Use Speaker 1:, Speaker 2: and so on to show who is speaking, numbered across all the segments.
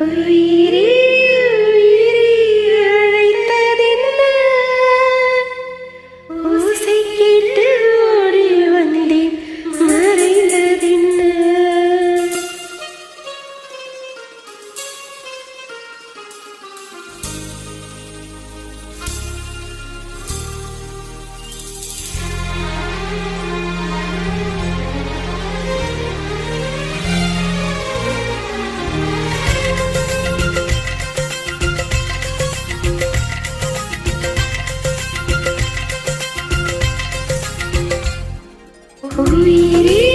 Speaker 1: உயிரே உயிரே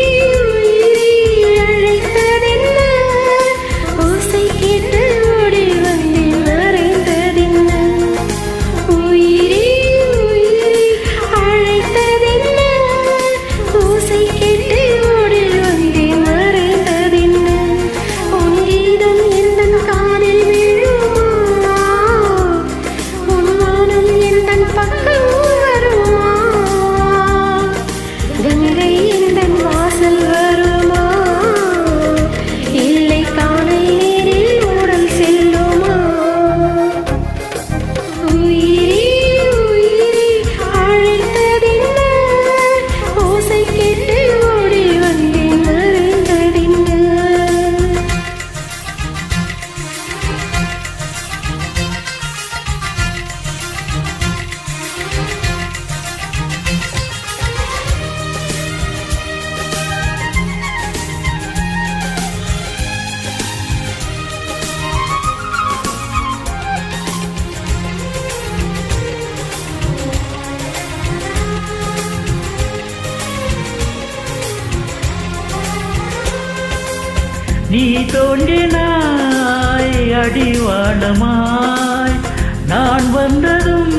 Speaker 2: நீ தோன்றினாய் அடிவாளமாய். நான் வந்ததும்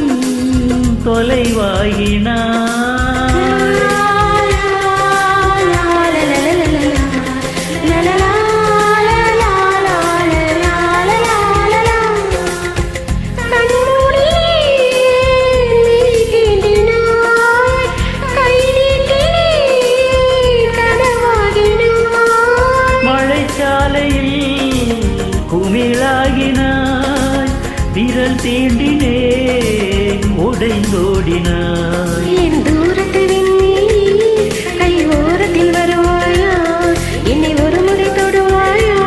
Speaker 2: தொலைவாயினாய். விரல் தீண்டினே உடைந்தோடினாய்.
Speaker 1: என் தூரத்து விண்ணீர் கை ஓரத்தில் வருவாயா? என்னை ஒரு முறை தொடுவாயா?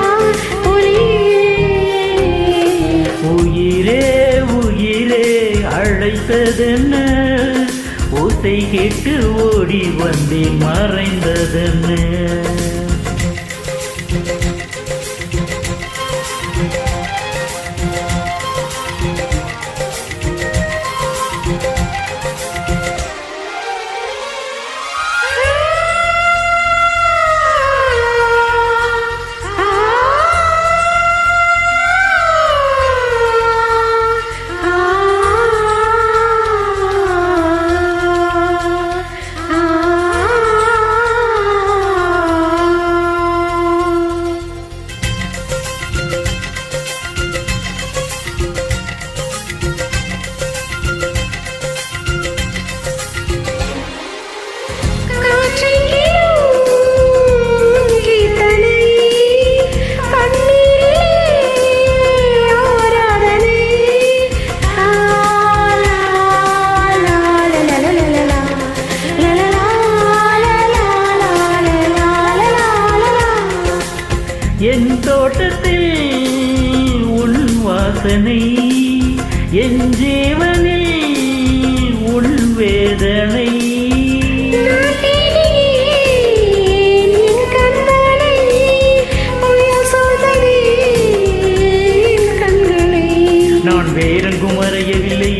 Speaker 2: உயிரே உயிரே அழைத்ததென்ன? ஓசை கேட்டு ஓடி வந்தேன் மறைந்ததென்ன? என் தோட்டத்தில் உன் வாசனை என் ஜீவனில் உன் வேதனை. நான் வேறெங்கும் மறையவில்லை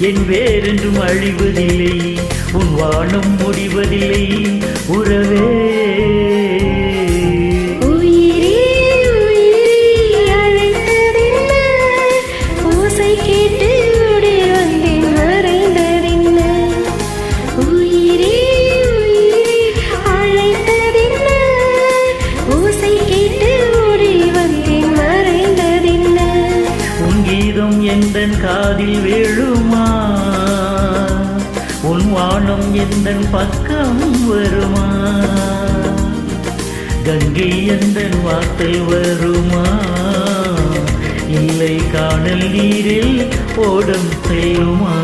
Speaker 2: என் வேறென்றும் அழிவதில்லை உன் வானம் முடிவதில்லை உறவே. உன் வானம் எந்தன் பக்கம் வருமா? கங்கை எந்தன் வார்த்தை வருமா? இல்லை காணல் நீரில் ஓடம் செல்லுமா